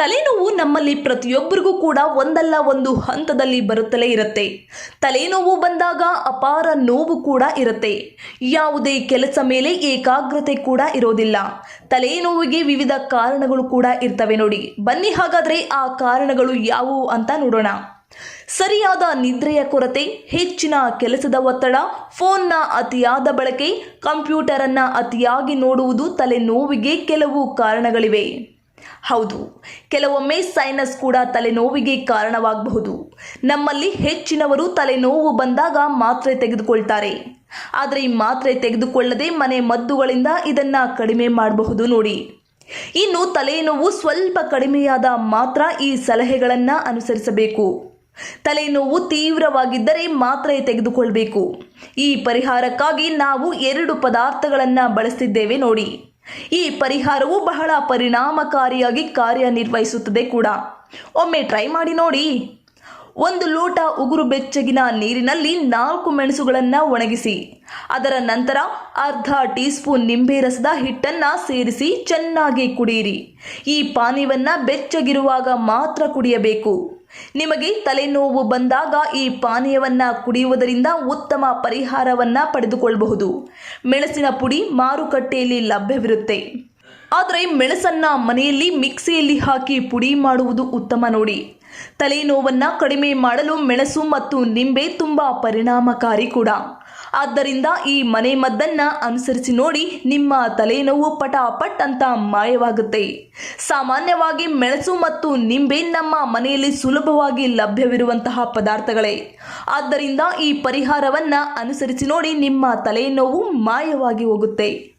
ತಲೆನೋವು ನಮ್ಮಲ್ಲಿ ಪ್ರತಿಯೊಬ್ಬರಿಗೂ ಕೂಡ ಒಂದಲ್ಲ ಒಂದು ಹಂತದಲ್ಲಿ ಬರುತ್ತಲೇ ಇರುತ್ತೆ. ತಲೆನೋವು ಬಂದಾಗ ಅಪಾರ ನೋವು ಕೂಡ ಇರುತ್ತೆ. ಯಾವುದೇ ಕೆಲಸ ಮೇಲೆ ಏಕಾಗ್ರತೆ ಕೂಡ ಇರೋದಿಲ್ಲ. ತಲೆನೋವಿಗೆ ವಿವಿಧ ಕಾರಣಗಳು ಕೂಡ ಇರ್ತವೆ ನೋಡಿ. ಬನ್ನಿ ಹಾಗಾದ್ರೆ ಆ ಕಾರಣಗಳು ಯಾವುವು ಅಂತ ನೋಡೋಣ. ಸರಿಯಾದ ನಿದ್ರೆಯ ಕೊರತೆ, ಹೆಚ್ಚಿನ ಕೆಲಸದ ಒತ್ತಡ, ಫೋನ್ನ ಅತಿಯಾದ ಬಳಕೆ, ಕಂಪ್ಯೂಟರನ್ನು ಅತಿಯಾಗಿ ನೋಡುವುದು ತಲೆನೋವಿಗೆ ಕೆಲವು ಕಾರಣಗಳಿವೆ. ಹೌದು, ಕೆಲವೊಮ್ಮೆ ಸೈನಸ್ ಕೂಡ ತಲೆನೋವಿಗೆ ಕಾರಣವಾಗಬಹುದು. ನಮ್ಮಲ್ಲಿ ಹೆಚ್ಚಿನವರು ತಲೆನೋವು ಬಂದಾಗ ಮಾತ್ರೆ ತೆಗೆದುಕೊಳ್ತಾರೆ. ಆದರೆ ಈ ಮಾತ್ರೆ ತೆಗೆದುಕೊಳ್ಳದೆ ಮನೆ ಮದ್ದುಗಳಿಂದ ಇದನ್ನ ಕಡಿಮೆ ಮಾಡಬಹುದು ನೋಡಿ. ಇನ್ನು ತಲೆನೋವು ಸ್ವಲ್ಪ ಕಡಿಮೆಯಾದ ಮಾತ್ರ ಈ ಸಲಹೆಗಳನ್ನು ಅನುಸರಿಸಬೇಕು. ತಲೆನೋವು ತೀವ್ರವಾಗಿದ್ದರೆ ಮಾತ್ರೆ ತೆಗೆದುಕೊಳ್ಬೇಕು. ಈ ಪರಿಹಾರಕ್ಕಾಗಿ ನಾವು ಎರಡು ಪದಾರ್ಥಗಳನ್ನು ಬಳಸ್ತಿದ್ದೇವೆ ನೋಡಿ. ಈ ಪರಿಹಾರವು ಬಹಳ ಪರಿಣಾಮಕಾರಿಯಾಗಿ ಕಾರ್ಯನಿರ್ವಹಿಸುತ್ತದೆ ಕೂಡ. ಒಮ್ಮೆ ಟ್ರೈ ಮಾಡಿ ನೋಡಿ. ಒಂದು ಲೋಟ ಉಗುರು ಬೆಚ್ಚಗಿನ ನೀರಿನಲ್ಲಿ ನಾಲ್ಕು ಮೆಣಸುಗಳನ್ನು ಒಣಗಿಸಿ, ಅದರ ನಂತರ ಅರ್ಧ ಟೀ ಸ್ಪೂನ್ ನಿಂಬೆ ರಸದ ಹಿಟ್ಟನ್ನು ಸೇರಿಸಿ ಚೆನ್ನಾಗಿ ಕುಡಿಯಿರಿ. ಈ ಪಾನೀಯವನ್ನು ಬೆಚ್ಚಗಿರುವಾಗ ಮಾತ್ರ ಕುಡಿಯಬೇಕು. ನಿಮಗೆ ತಲೆನೋವು ಬಂದಾಗ ಈ ಪಾನೀಯವನ್ನು ಕುಡಿಯುವುದರಿಂದ ಉತ್ತಮ ಪರಿಹಾರವನ್ನು ಪಡೆದುಕೊಳ್ಳಬಹುದು ಮೆಣಸಿನ ಪುಡಿ ಮಾರುಕಟ್ಟೆಯಲ್ಲಿ ಲಭ್ಯವಿರುತ್ತೆ. ಆದರೆ ಮೆಣಸನ್ನ ಮನೆಯಲ್ಲಿ ಮಿಕ್ಸಿಯಲ್ಲಿ ಹಾಕಿ ಪುಡಿ ಮಾಡುವುದು ಉತ್ತಮ ನೋಡಿ. ತಲೆನೋವನ್ನು ಕಡಿಮೆ ಮಾಡಲು ಮೆಣಸು ಮತ್ತು ನಿಂಬೆ ತುಂಬ ಪರಿಣಾಮಕಾರಿ ಕೂಡ. ಆದ್ದರಿಂದ ಈ ಮನೆ ಮದ್ದನ್ನ ಅನುಸರಿಸಿ ನೋಡಿ ನಿಮ್ಮ ತಲೆನೋವು ಪಟಾಪಟ್ ಅಂತ ಮಾಯವಾಗುತ್ತೆ. ಸಾಮಾನ್ಯವಾಗಿ ಮೆಣಸು ಮತ್ತು ನಿಂಬೆ ನಮ್ಮ ಮನೆಯಲ್ಲಿ ಸುಲಭವಾಗಿ ಲಭ್ಯವಿರುವಂತಹ ಪದಾರ್ಥಗಳೇ. ಆದ್ದರಿಂದ ಈ ಪರಿಹಾರವನ್ನ ಅನುಸರಿಸಿ ನೋಡಿ ನಿಮ್ಮ ತಲೆನೋವು ಮಾಯವಾಗಿ ಹೋಗುತ್ತೆ.